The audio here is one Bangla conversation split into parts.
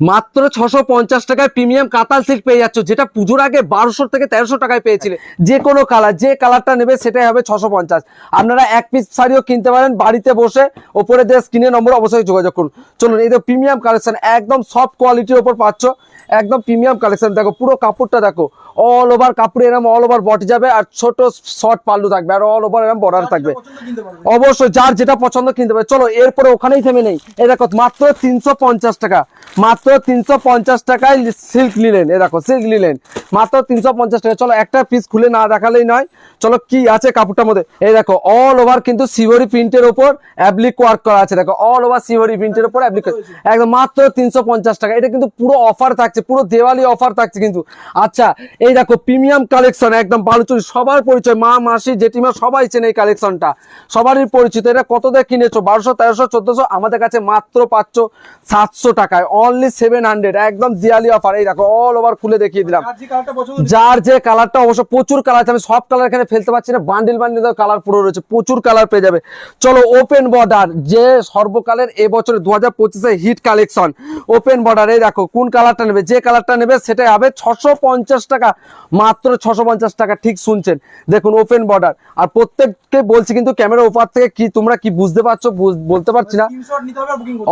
মাত্র ছশো পঞ্চাশ টাকায় প্রিমিয়াম কাতাল সিল্ক পেয়ে যাচ্ছ, যেটা পুজোর আগে বারোশো থেকে তেরোশো টাকায় পেয়েছিলে। যে কোনো কালার যে কালারটা নেবে সেটাই হবে ছশো পঞ্চাশ। আপনারা এক পিস শাড়িও কিনতে পারেন, বাড়িতে বসে ওপরে দেওয়া স্ক্রিনের নম্বর অবশ্যই যোগাযোগ করুন। চলুন, এই তো প্রিমিয়াম কালেকশন একদম সব কোয়ালিটির ওপর পাচ্ছ, একদম প্রিমিয়াম কালেকশন দেখো, পুরো কাপড়টা দেখো অল ওভার কাপড় এরম অল ওভার বটি যাবে আর ছোট শর্ট পাল্লু থাকবে আর অল ওভার এরম বর্ডার থাকবে। অবশ্যই যার যেটা পছন্দ কিনতে পারে চলো এরপরে ওখানেই থেমে নেই। এই দেখো মাত্র তিনশো পঞ্চাশ টাকা। মাত্র তিনশো পঞ্চাশ টাকায় সিল্ক নিলেন। এ দেখো সিল্ক নিলেন। মাত্র তিনশো পঞ্চাশ টাকা। চলো একটা পিস খুলে না দেখালেই নয়। চলো কি আছে কাপড়টার মধ্যে? এই দেখো অল ওভার কিন্তু সিভরি প্রিন্টের ওপর অ্যাপ্লিক ওয়ার্ক করা আছে। দেখো অল ওভার সিভরি প্রিন্টের ওপর অ্যাপ্লিক একদম মাত্র তিনশো পঞ্চাশ টাকা। এটা কিন্তু পুরো অফার থাকছে পুরো দেওয়ালি অফার থাকছে কিন্তু। আচ্ছা এই দেখো প্রিমিয়াম কালেকশন একদম বালুচুরি সবার পরিচয় মা মাসি জেঠিমা সবাই চেনে এই কালেকশনটা সবারই পরিচিত। এটা কত দিয়ে কিনেছো? বারোশো তেরোশো চোদ্দশো আমাদের কাছে মাত্র পাচ্ছ সাতশো টাকায়। অনলি সেভেন হান্ড্রেড একদম দিয়ালি অফার এই দেখো অল ওভার খুলে দেখিয়ে দিলাম। যার যে কালারটা অবশ্য প্রচুর কালার আছে আমি সব কালার এখানে ফেলতে পারছি না। বান্ডিল বান্ডিল কালার পুরো রয়েছে। প্রচুর কালার পেয়ে যাবে। চলো ওপেন বর্ডার যে সর্বকালের এবছরে দু হাজার পঁচিশে হিট কালেকশন ওপেন বর্ডার এই দেখো কোন কালারটা নেবে? যে কালারটা নেবে সেটাই হবে ছশো পঞ্চাশ টাকা। মাত্র ছশো পঞ্চাশ টাকা ঠিক শুনছেন? দেখুন ওপেন বর্ডার আর প্রত্যেককে বলছি কিন্তু ক্যামেরা ওপার থেকে কি তোমরা কি বুঝতে পারছ? বলতে পারছি না।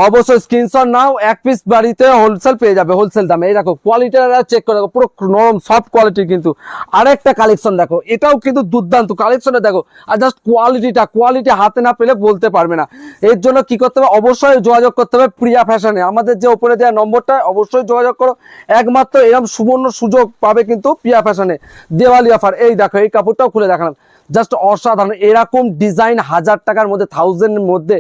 অবশ্যই স্ক্রিনশট নাও এক পিস বাড়িতে হোলসেল পেয়ে যাবে হোলসেল দামে। এই দেখো কোয়ালিটিটা চেক করে দেখো পুরো নরম সফট কোয়ালিটির কিন্তু। আরেকটা কালেকশন দেখো এটাও কিন্তু দুর্দান্ত কালেকশনে দেখো। আর জাস্ট কোয়ালিটিটা কোয়ালিটি হাতে না পেলে বলতে পারবে না। এর জন্য কি করতে হবে? অবশ্যই যোগাযোগ করতে হবে প্রিয়া ফ্যাশনে আমাদের যে ওপরে দেওয়া নম্বরটা অবশ্যই যোগাযোগ করো। একমাত্র এরকম সুবর্ণ সুযোগ পাবে কিন্তু প্রিয়া ফ্যাশনে দেওয়ালি অফার এই দেখো, এই কাপড়টাও খুলে দেখালাম। জাস্ট অসাধারণ, এরকম ডিজাইন হাজার টাকার মধ্যে থাউজেন্ডের মধ্যে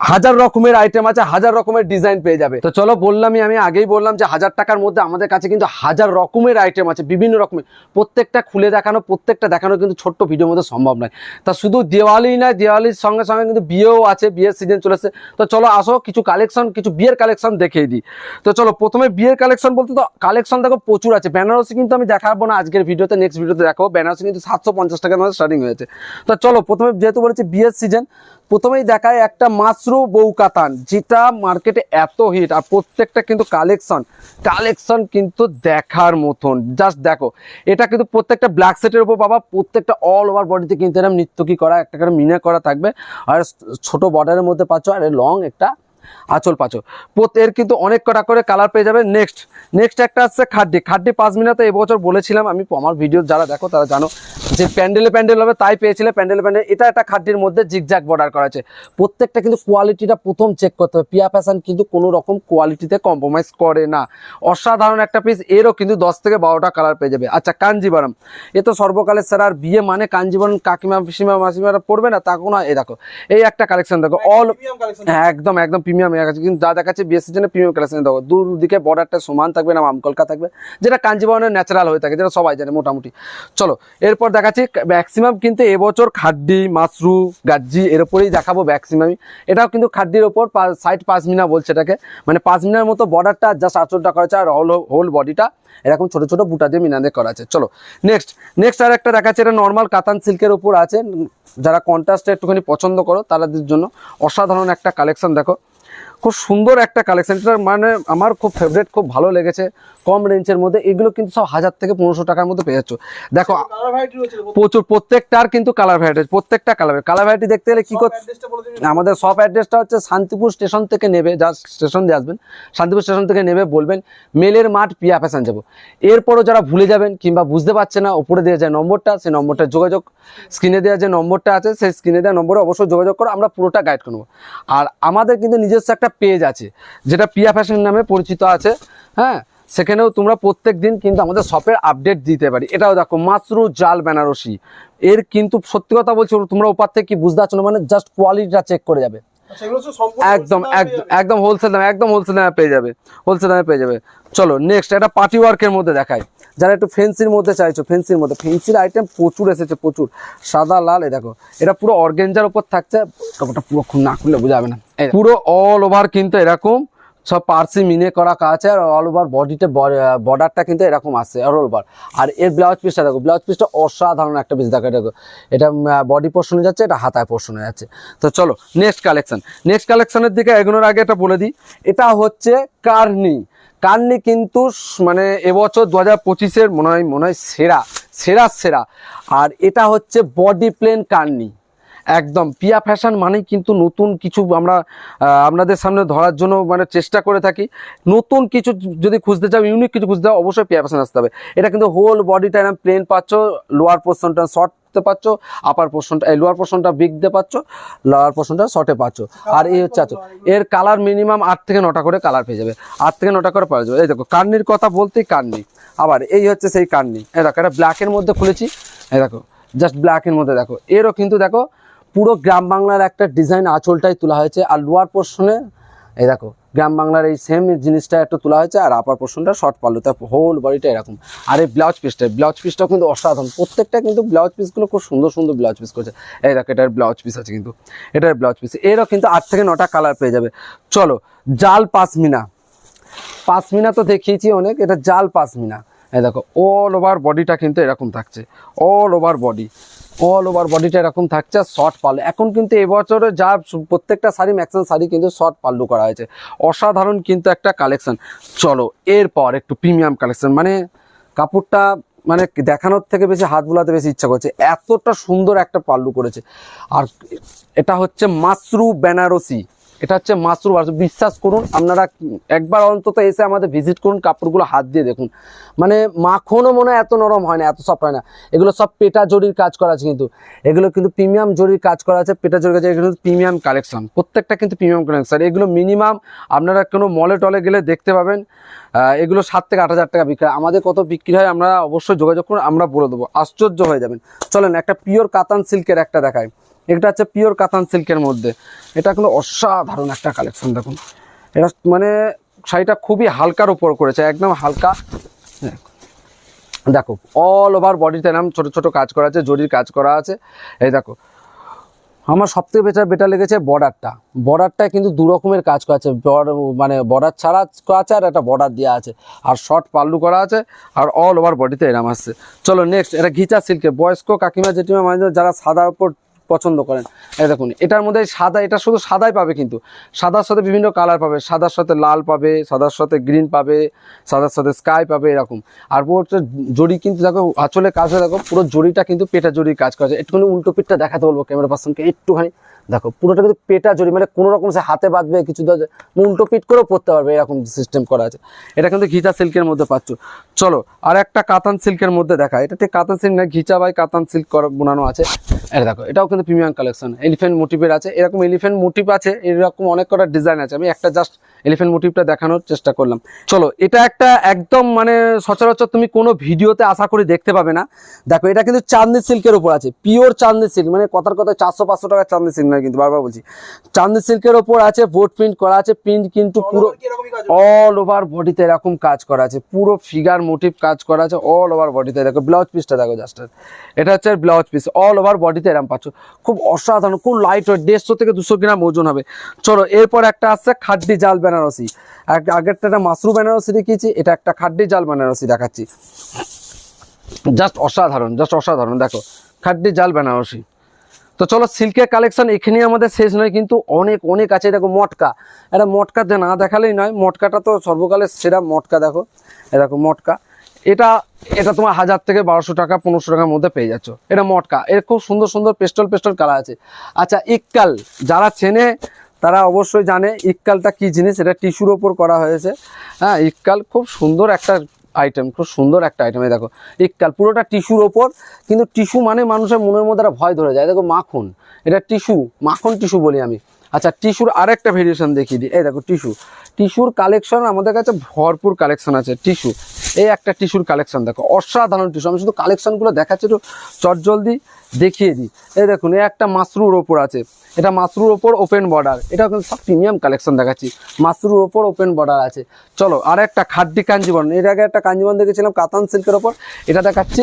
হাজার রকমের আইটেম আছে, হাজার রকমের ডিজাইন পেয়ে যাবে। তো চলো বললামই, আমি আগেই বললাম যে হাজার টাকার মধ্যে আমাদের কাছে কিন্তু হাজার রকমের আইটেম আছে, বিভিন্ন রকমের। প্রত্যেকটা খুলে দেখানো, প্রত্যেকটা দেখানো কিন্তু ছোট্ট ভিডিওর মধ্যে সম্ভব নয়। তা শুধু দেওয়ালি নয়, দেওয়ালির সঙ্গে সঙ্গে কিন্তু বিয়েও আছে, বিয়ের সিজন চলেছে তো চলো আসো, কিছু কালেকশন কিছু বিয়ের কালেকশন দেখিয়ে দিই। তো চলো, প্রথমে বিয়ের কালেকশন বলতে তো কালেকশন দেখো প্রচুর আছে। বেনারসি কিন্তু আমি দেখাবো না আজকের ভিডিওতে নেক্সট ভিডিওতে দেখাবো। বেনারসি কিন্তু সাতশো পঞ্চাশ টাকার মধ্যে স্টার্টিং হয়েছে। তো চলো, প্রথমে যেহেতু বলেছি বিয়ের সিজন প্রথমেই দেখায় একটা মাশরু বউ কাতান যেটা মার্কেটে এত হিট আর প্রত্যেকটা কিন্তু কালেকশন কালেকশন কিন্তু দেখার মতন। জাস্ট দেখো, এটা কিন্তু প্রত্যেকটা ব্ল্যাক সেটের উপর পাবা, প্রত্যেকটা অল ওভার বডিতে কিন্তু এরকম নৃত্য কি করা, একটা করে মিনা করা থাকবে। আর ছোট বর্ডারের মধ্যে পাচ্ছ, আর লং একটা আঁচল পাচল। এর কিন্তু অনেক কটা করে কালার পেয়ে যাবে নেক্সট নেক্সট একটা আসছে খাড্ডি। খাড্ডি পাঁচ মিনিটে এবছর বলেছিলাম আমি আমার ভিডিও যারা দেখো তারা জানো যে প্যান্ডেলে প্যান্ডেল হবে তাই পেয়েছিলে প্যান্ডেলে প্যান্ডেল। এটা একটা খাড্ডির মধ্যে জিগজ্যাগ বর্ডার করা আছে। প্রত্যেকটা কিন্তু কোয়ালিটিটা প্রথম চেক করতে হবে। পিয়া ফ্যাশন কিন্তু কোনো রকম কোয়ালিটিতে কম্প্রোমাইজ করে না। অসাধারণ একটা পিস এরও কিন্তু দশ থেকে বারোটা কালার পেয়ে যাবে। আচ্ছা কাঞ্জিবরম। এ তো সর্বকালের স্যার আর বিয়ে মানে কাঞ্জিবরম কাকিমা পিসিমা মাসিমারা পড়বে না তা কোনো এই দেখো এই একটা কালেকশন দেখো অল হ্যাঁ একদম একদম প্রিমিয়াম গেছে কিন্তু যা দেখাচ্ছে বিয়ের সিজনে প্রিমিয়াম কালেকশন দেখো। দূর দিকে বর্ডারটা সমান থাকবে না আমকলকা থাকবে। যেটা কাঞ্জিবরণের ন্যাচারাল হয়ে থাকে, যেটা সবাই জানে মোটামুটি। চলো, এরপর দেখাচ্ছি ম্যাক্সিমাম কিন্তু এবছর খাড্ডি মাশরু গাজ্জি, এর উপরেই দেখাবো ম্যাক্সিমামই এটাও কিন্তু খাড্ডির ওপর সাইড পাঁচ মিনা বলছে এটাকে। মানে পাঁচ মিনার মতো বর্ডারটা জাস্ট আঁচলটা করা আছে আর হোল হোল বডিটা এরকম ছোট ছোট বুটা দিয়ে মিনা দিয়ে করা আছে। চলো নেক্সট নেক্সট আর একটা দেখাচ্ছে, এটা নর্মাল কাতান সিল্কের উপর আছে। যারা কন্ট্রাস্টে একটুখানি পছন্দ করো তাদের জন্য অসাধারণ একটা কালেকশন দেখো। খুব সুন্দর একটা কালেকশন মানে আমার খুব ফেভারিট খুব ভালো লেগেছে। কম রেঞ্জের মধ্যে এগুলো কিন্তু সব হাজার থেকে পনেরোশো টাকার মধ্যে পেয়ে যাচ্ছ। দেখো প্রচুর প্রত্যেকটার কিন্তু কালার ভ্যারাইটি প্রত্যেকটা কালার কালার ভ্যারাইটি দেখতে গেলে কি করতে আমাদের সব অ্যাড্রেসটা হচ্ছে শান্তিপুর স্টেশন থেকে নেবে যা স্টেশন দিয়ে আসবেন। শান্তিপুর স্টেশন থেকে নেবে বলবেন মেলের মাঠ পিয়া ফ্যাশন যাব। এরপরও যারা ভুলে যাবেন কিংবা বুঝতে পারছে না উপরে দেওয়া যায় নম্বরটা সেই নম্বরটা যোগাযোগ স্ক্রিনে দেওয়া যে নম্বরটা আছে সেই স্ক্রিনে দেওয়া নম্বরে অবশ্যই যোগাযোগ করো আমরা পুরোটা গাইড করব আর আমাদের কিন্তু নিজস্ব একটা পেজ আছে যেটা পিয়া ফ্যাশন নামে পরিচিত আছে হ্যাঁ? সেখানেও তোমরা প্রত্যেক দিন কিন্তু আমাদের শপের আপডেট দিতে পারি। এটাও দেখো মাশরু জাল বেনারসি। এর কিন্তু সত্যি কথা বলছি তোমরা ওপার থেকে কি বুঝতে পারছ না মানে জাস্ট কোয়ালিটিটা চেক করে যাবে। একদম একদম একদম হোলসেল দামে একদম হোলসেল দামে পেয়ে যাবে হোলসেল দামে পেয়ে যাবে। চলো নেক্সট এটা পার্টি ওয়ার্কের মধ্যে দেখায় যারা একটু ফেন্সির মধ্যে চাইছো ফেন্সির মধ্যে ফেন্সির আইটেম প্রচুর এসেছে প্রচুর। সাদা লাল এই দেখো এটা পুরো অর্গেঞ্জার উপর থাকছে কাপড়টা পুরো না খুললে বোঝা যাবে না। পুরো অল ওভার কিন্তু এরকম। সব পার্সি মিনে করা কাজ আর অল ওভার বডিতে বর্ডারটা কিন্তু এরকম আসছে অল ওভার আর এর ব্লাউজ পিসটা দেখো ব্লাউজ পিসটা অসাধারণ একটা পিস দেখো দেখো। এটা বডি পোর্শনে যাচ্ছে, এটা হাতায় পোর্শনে যাচ্ছে। তো চলো নেক্সট কালেকশন নেক্সট কালেকশনের দিকে এগোনোর আগে এটা বলে দিই, এটা হচ্ছে কার্নি। কার্নি কিন্তু মানে এবছর দু হাজার পঁচিশের মনে হয় মনে হয় সেরা সেরা সেরা। আর এটা হচ্ছে বডি প্লেন কার্নি। একদম। পিয়া ফ্যাশন মানেই কিন্তু নতুন কিছু আমরা আপনাদের সামনে ধরার জন্য মানে চেষ্টা করে থাকি। নতুন কিছু যদি খুঁজতে চাও ইউনিক কিছু খুঁজতে চাও, অবশ্যই পিয়া ফ্যাশন আসতে হবে। এটা কিন্তু হোল বডিটা এরকম প্লেন পাচ্ছ লোয়ার পোর্শনটা শর্ট পাচ্ছ আপার পোর্শনটা এই লোয়ার পোর্শনটা বিগ দিয়ে পাচ্ছ লোয়ার পোর্শনটা শর্টে পাচ্ছ। আর এই হচ্ছে আছো এর কালার মিনিমাম আট থেকে নটা করে কালার পেয়ে যাবে। আট থেকে নটা করে পাওয়া যাবে। এই দেখো, কার্নির কথা বলতেই কার্নি। আবার এই হচ্ছে সেই কার্নি। এই দেখো, এটা ব্ল্যাকের মধ্যে খুলেছি। এই দেখো জাস্ট ব্ল্যাকের মধ্যে দেখো। এরও কিন্তু দেখো পুরো গ্রাম বাংলার একটা ডিজাইন আঁচলটাই তোলা হয়েছে। আর লোয়ার পোর্শনে এই দেখো, গ্রাম বাংলার এই সেম জিনিসটা একটু তোলা হয়েছে, আর আপার পোর্শনটা শর্ট পারল তার হোল বডিটা এরকম। আর এই ব্লাউজ পিসটা ব্লাউজ পিসটাও কিন্তু অসাধারণ। প্রত্যেকটা কিন্তু ব্লাউজ পিসগুলো খুব সুন্দর সুন্দর ব্লাউজ পিস করছে। এই দেখো, এটার ব্লাউজ পিস আছে কিন্তু, এটার ব্লাউজ পিস এরও কিন্তু আট থেকে নটা কালার পেয়ে যাবে। চলো, জাল পাসমিনা। পাসমিনা তো দেখিয়েছি অনেক, এটা জাল পাসমিনা। এই দেখো অল ওভার বডিটা কিন্তু এরকম থাকছে। All over body all over বডিটা এরকম থাকছে শর্ট পাল্লু। এখন কিন্তু এবছরে যা প্রত্যেকটা শাড়ি ম্যাক্সিমাম শাড়ি কিন্তু শর্ট পাল্লু করা হয়েছে। অসাধারণ কিন্তু একটা কালেকশন চলো, এরপর একটু প্রিমিয়াম কালেকশন মানে কাপড়টা মানে দেখানোর থেকে বেশি, হাত বোলাতে বেশি ইচ্ছা করছে। এতটা সুন্দর একটা পাল্লু করেছে। আর এটা হচ্ছে মাসরু বেনারসি। এটা হচ্ছে মাসরু আর বিশ্বাস করুন, আপনারা একবার অন্তত এসে আমাদের ভিজিট করুন, কাপড়গুলো হাত দিয়ে দেখুন। মানে মাখনও মনে এত নরম হয় না, এত সফট হয় না। এগুলো সব পেটা জরির কাজ করা আছে কিন্তু। এগুলো কিন্তু প্রিমিয়াম জরির কাজ করা আছে, পেটা জরির কাজ এগুলো প্রিমিয়াম কালেকশন প্রত্যেকটা কিন্তু প্রিমিয়াম কালেকশন এগুলো মিনিমাম আপনারা কোনো মলে টলে গেলে দেখতে পাবেন। এগুলো সাত থেকে আট হাজার টাকা বিক্রি। আমাদের কত বিক্রি হয়, আমরা অবশ্যই যোগাযোগ করুন, আমরা বলে দেবো। আশ্চর্য হয়ে যাবেন। চলেন, একটা পিওর কাতান সিল্কের একটা দেখায় এটা হচ্ছে পিওর কাতান সিল্কের মধ্যে। এটা কিন্তু অসাধারণ একটা কালেকশন দেখুন। এটা মানে শাড়িটা খুবই হালকার উপর করেছে, একদম হালকা। দেখো অল ওভার বডিতে নাম ছোট ছোট কাজ করা আছে, জরির কাজ করা আছে। এই দেখো, আমার সবথেকে বেটার বেটার লেগেছে বর্ডারটা বর্ডারটায় কিন্তু দু রকমের কাজ করা আছে মানে বর্ডার ছাড়া আছে আর একটা বর্ডার দেওয়া আছে। আর শর্ট পাল্লু করা আছে, আর অল ওভার বডিতে এরম আসছে। চলো নেক্সট এটা ঘিচা সিল্কে। বয়স্ক কাকিমা জেঠিমা মানে যারা সাদার উপর পছন্দ করেন। এই দেখুন, এটার মধ্যে সাদা, এটা শুধু সাদাই পাবে কিন্তু। সাদার সাথে বিভিন্ন কালার পাবে। সাদার সাথে লাল পাবে, সাদার সাথে গ্রিন পাবে, সাদার সাথে স্কাই পাবে, এরকম। আর পুরোটা জড়ি কিন্তু দেখো আঁচলে কাজ হয়ে, দেখো, পুরো জড়িটা কিন্তু পেটা জড়ির কাজ করা যায়। একটুখানি উল্টো পিঠটা দেখাতে বলব ক্যামেরা পার্সনকে, একটুখানি। দেখো, পুরোটা কিন্তু পেটা জড়ি মানে কোনো রকম সে হাতে বাঁধবে, কিছু উল্টো পিট করেও পরতে পারবে, এরকম সিস্টেম করা আছে। এটা কিন্তু ঘিচা সিল্কের মধ্যে পাচ্ছ। চলো, আর একটা কাতান সিল্কের মধ্যে দেখা। এটা ঠিক কাতান সিল্ক না ঘিচা বাই কাতান সিল্ক বোনানো আছে। এটা দেখো, এটাও কিন্তু প্রিমিয়াম কালেকশন এলিফেন্ট মোটিভের আছে। এরকম এলিফেন্ট মোটিভ আছে, এরকম অনেক কটা ডিজাইন আছে। আমি একটা জাস্ট এলিফেন্ট মোটিভটা দেখানোর চেষ্টা করলাম। চলো, এটা একটা একদম মানে সচরাচর তুমি কোনো ভিডিওতে আশা করি দেখতে পাবে না। দেখো, এটা কিন্তু চাঁদনি সিল্কের উপর আছে। পিওর চাঁদনি সিল্ক মানে কথার কথা চারশো পাঁচশো টাকার চাঁদনি সিল্ক নয় কিন্তু বারবার বলছি। চাঁদনি সিল্কের ওপর আছে বোর্ড প্রিন্ট করা আছে প্রিন্ট কিন্তু পুরো অল ওভার বডিতে এরকম কাজ করা আছে পুরো ফিগার মোটিভ কাজ করা আছে অল ওভার বডিতে দেখো ব্লাউজ পিসটা দেখো জাস্ট এটা হচ্ছে ব্লাউজ পিস অল ওভার বডিতে এরকম পাচ্ছ। খুব অসাধারণ খুব লাইট ওয়েট দেড়শো থেকে দুশো গ্রাম ওজন হবে। চলো এরপর একটা আসছে খাড্ডি জাল বেনারসি। আগেরটা একটা মাশরু বেনারসি দেখিয়েছি এটা একটা খাড্ডি জাল বেনারসি দেখাচ্ছি। জাস্ট অসাধারণ জাস্ট অসাধারণ দেখো। খাড্ডি জাল বেনারসি। তো চলো সিল্কের কালেকশন এখানেই আমাদের শেষ নয়, কিন্তু অনেক অনেক আছে। দেখো মটকা। এটা মটকা না দেখালেই নয়, মটকাটা তো সর্বকালের সেরা মটকা, দেখো। দেখো মটকা। এটা এটা তোমার হাজার থেকে বারোশো টাকা, পনেরোশো টাকার মধ্যে পেয়ে যাচ্ছ। এটা মটকা। এর খুব সুন্দর সুন্দর পেস্টল পেস্টল কালার আছে। আচ্ছা ইক্কাল। যারা চেনে, তারা অবশ্যই জানে ইক্কালটা কি জিনিস। এটা টিস্যুর ওপর করা হয়েছে। হ্যাঁ ইক্কাল খুব সুন্দর একটা আইটেম খুব সুন্দর একটা আইটেম দেখো। ইক্কাল পুরোটা টিস্যুর ওপর, কিন্তু টিস্যু মানে মানুষের মনের মধ্যে একটা ভয় ধরে যায়। দেখো মাখন, এটা টিস্যু মাখন টিস্যু বলি আমি। আচ্ছা টিস্যুর আরেকটা ভেরিয়েশন দেখিয়ে দিই। এই দেখো টিস্যু টিস্যুর কালেকশন আমাদের কাছে ভরপুর কালেকশন আছে। টিস্যু এই একটা টিস্যুর কালেকশন দেখো। অসাধারণ টিস্যু আমি শুধু কালেকশনগুলো দেখাচ্ছি, একটু চটজলদি। দেখিয়ে দিই। এই দেখুন একটা মাশরুর ওপর আছে। এটা মাশরুর ওপর ওপেন বর্ডার এটা সব প্রিমিয়াম কালেকশন দেখাচ্ছি। মাশরুর ওপর ওপেন বর্ডার আছে। চলো আর একটা খাড্ডি কাঞ্জিবরণ। এর আগে একটা কাঞ্জিবরণ দেখেছিলাম কাতান সিল্কের ওপর। এটা দেখাচ্ছি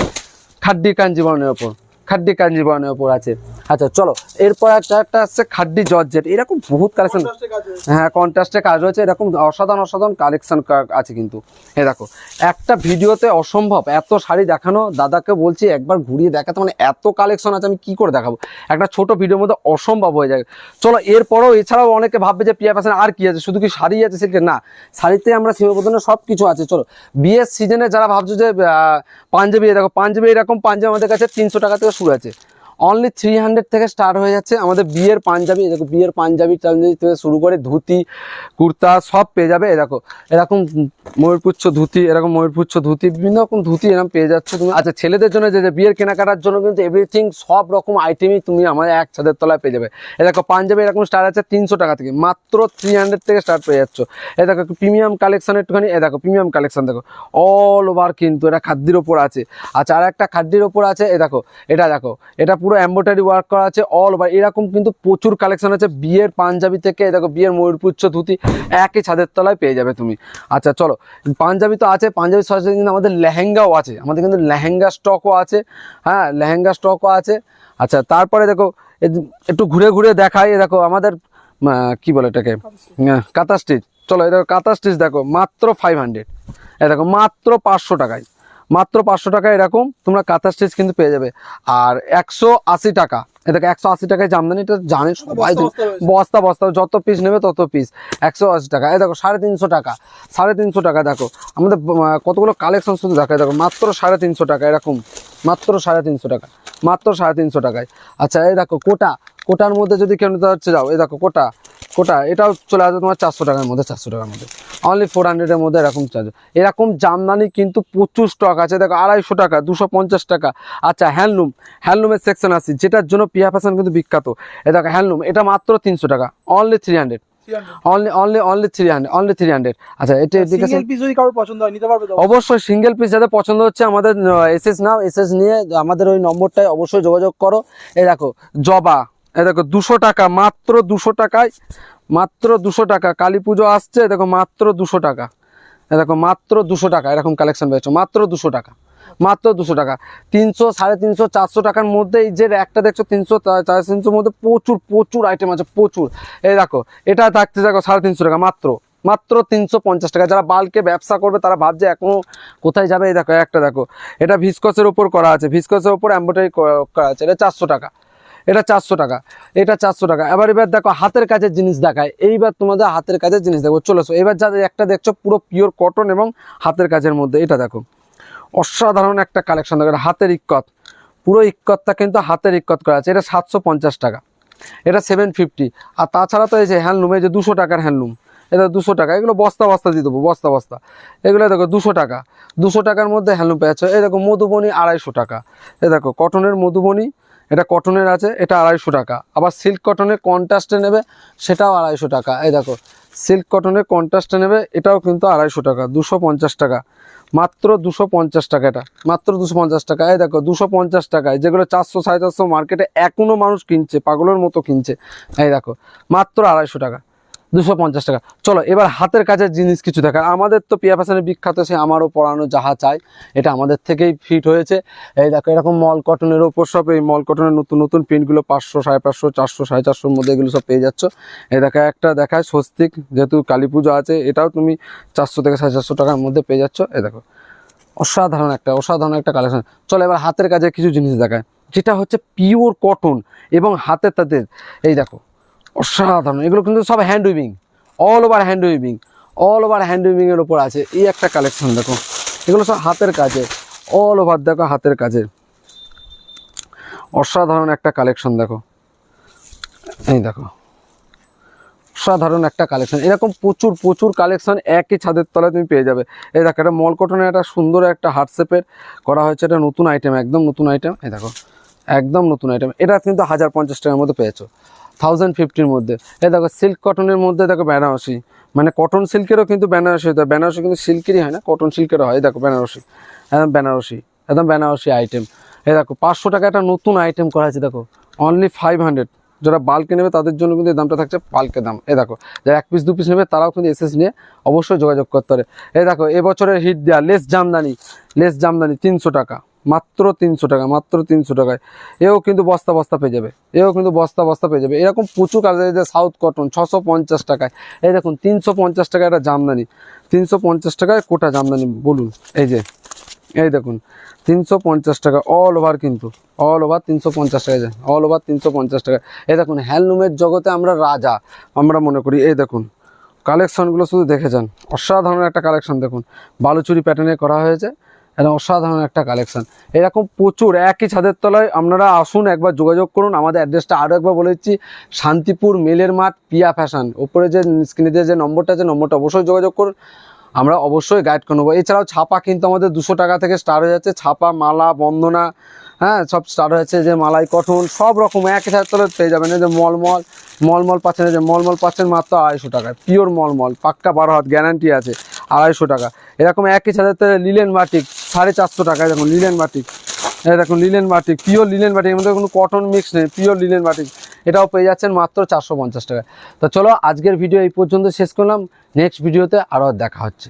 খাড্ডি কাঞ্জিবরণের ওপর। খাড্ডি কাঞ্জিবরণের ওপর আছে। আচ্ছা চলো। এরপর একটা একটা আসছে খাড্ডি জর্জেট। এরকম বহুত কালেকশন হ্যাঁ কন্ট্রাস্টে কাজ রয়েছে। এরকম অসাধারণ অসাধারণ কালেকশন আছে কিন্তু। এ দেখো একটা ভিডিওতে অসম্ভব এত শাড়ি দেখানো। দাদাকে বলছি একবার ঘুরিয়ে দেখাতে। মানে এত কালেকশন আছে আমি কি করে দেখাবো? একটা ছোট ভিডিওর মধ্যে অসম্ভব হয়ে যায়। চলো এরপরও এছাড়াও অনেকে ভাববে যে পিয়া ফ্যাশন আর কি আছে? শুধু কি শাড়ি আছে সিল্কের না শাড়িতে আমরা সীমাবদ্ধনের সব কিছু আছে। চলো বিয়ের সিজনে যারা ভাবছ যে পাঞ্জাবি দেখো পাঞ্জাবি এরকম পাঞ্জাবি আমাদের কাছে তিনশো টাকা থেকে শুরু আছে অনলি থ্রি হান্ড্রেড থেকে স্টার্ট হয়ে যাচ্ছে। আমাদের বিয়ের পাঞ্জাবি দেখো, বিয়ের পাঞ্জাবি টাঞ্জাবি থেকে শুরু করে ধুতি, কুর্তা সব পেয়ে যাবে। এ দেখো এরকম ময়ূরপুচ্ছ ধুতি এরকম ময়ূরপুচ্ছ ধুতি, বিভিন্ন রকম ধুতি এরকম পেয়ে যাচ্ছ তুমি। আচ্ছা ছেলেদের জন্য যে যে বিয়ের কেনাকাটার জন্য কিন্তু এভরিথিং সব রকম আইটেমই তুমি আমাদের এক ছাদের তলায় পেয়ে যাবে। এ দেখো, পাঞ্জাবি এরকম স্টার্ট আছে তিনশো টাকা থেকে, মাত্র থ্রি হান্ড্রেড থেকে স্টার্ট পেয়ে যাচ্ছ। এ দেখো প্রিমিয়াম কালেকশন একটুখানি এ দেখো প্রিমিয়াম কালেকশন দেখো অল ওভার কিন্তু এটা খাদ্যের ওপর আছে। আচ্ছা আর একটা খাদ্যের ওপর আছে এ দেখো, এটা দেখো, এটা পুরো এম্ব্রয়ডারি ওয়ার্ক করা আছে অল ওভার এরকম কিন্তু প্রচুর কালেকশন আছে। বিয়ের পাঞ্জাবি থেকে দেখো বিয়ের ময়ূরপুচ্ছ ধুতি একই ছাদের তলায় পেয়ে যাবে তুমি। আচ্ছা চলো। পাঞ্জাবি তো আছে পাঞ্জাবির সাথে কিন্তু আমাদের লেহেঙ্গাও আছে। আমাদের কিন্তু লেহেঙ্গা স্টকও আছে। হ্যাঁ লেহেঙ্গা স্টকও আছে। আচ্ছা তারপরে দেখো একটু ঘুরে ঘুরে দেখাই। দেখো আমাদের কি বলে এটাকে? হ্যাঁ, কাঁথা স্টিচ চলো দেখো কাঁথা স্টিচ দেখো মাত্র ফাইভ হান্ড্রেড এ দেখো মাত্র পাঁচশো টাকায়। মাত্র পাঁচশো টাকায় এরকম তোমরা কাঁথা স্টিচ কিন্তু পেয়ে যাবে। আর একশো আশি টাকা এ দেখো একশো আশি টাকায় জামদানি এটা জানে সবাই বস্তা বস্তা যত পিস নেবে তত পিস একশো আশি টাকা এই দেখো সাড়ে তিনশো টাকা সাড়ে তিনশো টাকা দেখো। আমাদের কতগুলো কালেকশন শুধু দেখো দেখো মাত্র সাড়ে তিনশো টাকা এরকম মাত্র সাড়ে তিনশো টাকা মাত্র সাড়ে তিনশো টাকায়। আচ্ছা এই দেখো কোটা কোটার মধ্যে যদি কেউ নিতে হচ্ছে যাও এই দেখো কোটা কোটা এটাও চলে আসবে তোমার চারশো টাকার মধ্যে চারশো টাকার মধ্যে। অনলি ফোর হান্ড্রেডের মধ্যে এরকম চার্জ এরকম জামদানি কিন্তু প্রচুর স্টক আছে। দেখো আড়াইশো টাকা দুশো পঞ্চাশ টাকা। আচ্ছা হ্যান্ডলুম হ্যান্ডলুমের সেকশন আছে যেটার জন্য পিয়া ফ্যাশন কিন্তু বিখ্যাত। এ দেখো হ্যান্ডলুম এটা মাত্র তিনশো টাকা। Only three hundred only only only three hundred only three hundred আচ্ছা এটা সিঙ্গেল পিস যদি কারোর পছন্দ হয় নিতে পারবে অবশ্যই সিঙ্গেল পিস যাদের পছন্দ হচ্ছে আমাদের এসএস নাও এসএস নিয়ে আমাদের ওই নম্বরটায় অবশ্যই যোগাযোগ করো। এই দেখো জবা। দেখো দুশো টাকা, মাত্র দুশো টাকায়, মাত্র দুশো টাকা। কালী পুজো আসছে দেখো মাত্র দুশো টাকা। দেখো মাত্র দুশো টাকা, এরকম কালেকশন পেয়েছ মাত্র দুশো টাকা, মাত্র দুশো টাকা। তিনশো, সাড়ে তিনশো, চারশো টাকার মধ্যে এই যে একটা দেখছ, তিনশো সাড়ে তিনশোর মধ্যে প্রচুর প্রচুর আইটেম আছে, প্রচুর। এই দেখো, এটা থাকছে দেখো সাড়ে তিনশো টাকা, মাত্র মাত্র তিনশো পঞ্চাশ টাকা। যারা বাল্কে ব্যবসা করবে, তারা ভাবছে এখনও কোথায় যাবে? এই দেখো, একটা দেখো, এটা ভিসকসের উপর করা আছে ভিসকসের উপর এম্ব্রয়ডারি করা আছে, এটা চারশো টাকা। এটা চারশো টাকা, এটা চারশো টাকা। এবার এবার দেখো হাতের কাজের জিনিস দেখায়। এইবার তোমাদের হাতের কাজের জিনিস দেখো চলেছো এবার যাদের একটা দেখছ পুরো পিওর কটন এবং হাতের কাজের মধ্যে, এটা দেখো। অসাধারণ একটা কালেকশন দেখো হাতের ইক্কত। পুরো ইক্কতটা কিন্তু হাতের ইক্কত করা আছে, এটা সাতশো পঞ্চাশ টাকা। এটা সেভেন ফিফটি আর তাছাড়া তো এই যে হ্যান্ডলুম এই যে দুশো টাকার হ্যান্ডলুম এটা দুশো টাকা। এগুলো বস্তা বস্তা দিয়ে দেবো, বস্তা বস্তা। এগুলো দেখো দুশো টাকা। দুশো টাকার মধ্যে হ্যান্ডলুম পেয়ে যাচ্ছে। এই দেখো মধুবনী আড়াইশো টাকা। এ দেখো কটনের মধুবনী এটা কটনের আছে, এটা আড়াইশো টাকা। আবার সিল্ক কটনের কন্ট্রাস্টে নেবে, সেটাও আড়াইশো টাকা। এই দেখো, সিল্ক কটনের কন্ট্রাস্টে নেবে, এটাও কিন্তু আড়াইশো টাকা, দুশো পঞ্চাশ টাকা। মাত্র দুশো পঞ্চাশ টাকা এটা, মাত্র দুশো পঞ্চাশ টাকা। এই দেখো, দুশো পঞ্চাশ টাকায় যেগুলো চারশো, সাড়ে চারশো মার্কেটে এখনও মানুষ কিনছে, পাগলের মতো কিনছে। এই দেখো, মাত্র আড়াইশো টাকা। দুশো পঞ্চাশ টাকা। চলো, এবার হাতের কাজের জিনিস কিছু দেখা। আমাদের তো পিয়া ফ্যাশনের বিখ্যাত, সে আমারও পড়ানো যাহা চাই এটা আমাদের থেকেই ফিট হয়েছে। এই দেখো, এরকম মল কটনের ওপর সব, এই মল কটনের নতুন নতুন প্রিন্টগুলো পাঁচশো, সাড়ে পাঁচশো, চারশো, সাড়ে চারশোর মধ্যে এগুলো সব পেয়ে যাচ্ছ। এই দেখো, একটা দেখায় স্বস্তিক, যেহেতু কালী পুজো আছে, এটাও তুমি চারশো থেকে সাড়ে চারশো টাকার মধ্যে পেয়ে যাচ্ছ। এই দেখো, অসাধারণ একটা অসাধারণ একটা কালেকশন চলো, এবার হাতের কাজে কিছু জিনিস দেখায়। যেটা হচ্ছে পিওর কটন এবং হাতের তাদের। এই দেখো অসাধারণ। এগুলো কিন্তু সব hand weaving all over hand weaving all over hand উইভিংয়ের ওপর আছে। এই একটা কালেকশন দেখো। এগুলো সব হাতের কাজে অল ওভার দেখো হাতের কাজে। অসাধারণ একটা কালেকশন দেখো। এই দেখো। অসাধারণ একটা কালেকশন এরকম প্রচুর প্রচুর কালেকশন একই ছাদের তলায় তুমি পেয়ে যাবে। এই দেখো, এটা মল কটনের একটা সুন্দর একটা হার্টশেপে করা হয়েছে। এটা নতুন আইটেম একদম নতুন আইটেম এই দেখো, একদম নতুন আইটেম এটা কিন্তু হাজার পঞ্চাশ টাকার মধ্যে পেয়েছ। থাউজেন্ড ফিফটির মধ্যে। এই দেখো সিল্ক কটনের মধ্যে দেখো বেনারসি। মানে কটন সিল্কেরও কিন্তু বেনারসি হতে বেনারসি কিন্তু সিল্কেরই হয় না কটন সিল্কেরও হয়। দেখো, বেনারসি। একদম বেনারসি একদম বেনারসি আইটেম এই দেখো, পাঁচশো টাকা একটা নতুন আইটেম করা আছে, দেখো। অনলি ফাইভ হান্ড্রেড যারা বাল্কে নেবে, তাদের জন্য কিন্তু এই দামটা থাকছে বাল্কে দাম। এ দেখো, যারা এক পিস দু পিস নেবে, তারাও কিন্তু এসএস নিয়ে অবশ্যই যোগাযোগ করতে পারে। এই দেখো, এবছরের হিট দেওয়া লেস জামদানি। লেস জামদানি, তিনশো টাকা। মাত্র তিনশো টাকা, মাত্র তিনশো টাকায়। এও কিন্তু বস্তা বস্তা পেয়ে যাবে। এও কিন্তু বস্তা বস্তা পেয়ে যাবে। এরকম প্রচুর কাজ যে সাউথ কটন ছশো পঞ্চাশ টাকায়। এই দেখুন, তিনশো পঞ্চাশ টাকা একটা জামদানি। তিনশো পঞ্চাশ টাকায় কোটা জামদানি, বলুন। এই যে, এই দেখুন, তিনশো পঞ্চাশ টাকা অল ওভার কিন্তু। অল ওভার তিনশো পঞ্চাশ টাকা যায়। অল ওভার তিনশো পঞ্চাশ টাকা এই দেখুন হ্যান্ডলুমের জগতে আমরা রাজা, আমরা মনে করি। এই দেখুন কালেকশনগুলো শুধু দেখে যান। অসাধারণ একটা কালেকশন দেখুন। বালুচুরি প্যাটার্নে করা হয়েছে। এটা অসাধারণ একটা কালেকশন এরকম প্রচুর, একই ছাদের তলায় আপনারা আসুন, একবার যোগাযোগ করুন। আমাদের অ্যাড্রেসটা আরও একবার বলে দিচ্ছি, শান্তিপুর মেলের মাঠ, পিয়া ফ্যাশন ওপরে যে স্ক্রিনে দিয়ে যে নম্বরটা আছে, নম্বরটা অবশ্যই যোগাযোগ করুন। আমরা অবশ্যই গাইড করে নেব। এছাড়াও ছাপা কিন্তু আমাদের দুশো টাকা থেকে স্টার্ট হয়ে যাচ্ছে। ছাপা, মালা, বন্দনা হ্যাঁ সব স্টার্ট হয়েছে যে মালাই কটন, সব রকম এক হাজার তলে পেয়ে যাবেন। এই যে মলমল মলমল পাচ্ছেন, এই যে মলমল পাচ্ছেন মাত্র আড়াইশো টাকায় পিওর মলমল, পাক্কা বারো হাত গ্যারান্টি আছে, আড়াইশো টাকা। এরকম একই ছাদের তলে লিলেন বাটিক সাড়ে চারশো টাকায় দেখুন লিলেন বাটিক হ্যাঁ দেখুন linen batik pure linen batik এর মধ্যে কোনো কটন মিক্স নেই পিওর লিলেন বাটিক এটাও পেয়ে যাচ্ছেন মাত্র চারশো পঞ্চাশ টাকা তো চলো, আজকের ভিডিও এই পর্যন্ত শেষ করলাম। নেক্সট ভিডিওতে আরও দেখা হচ্ছে।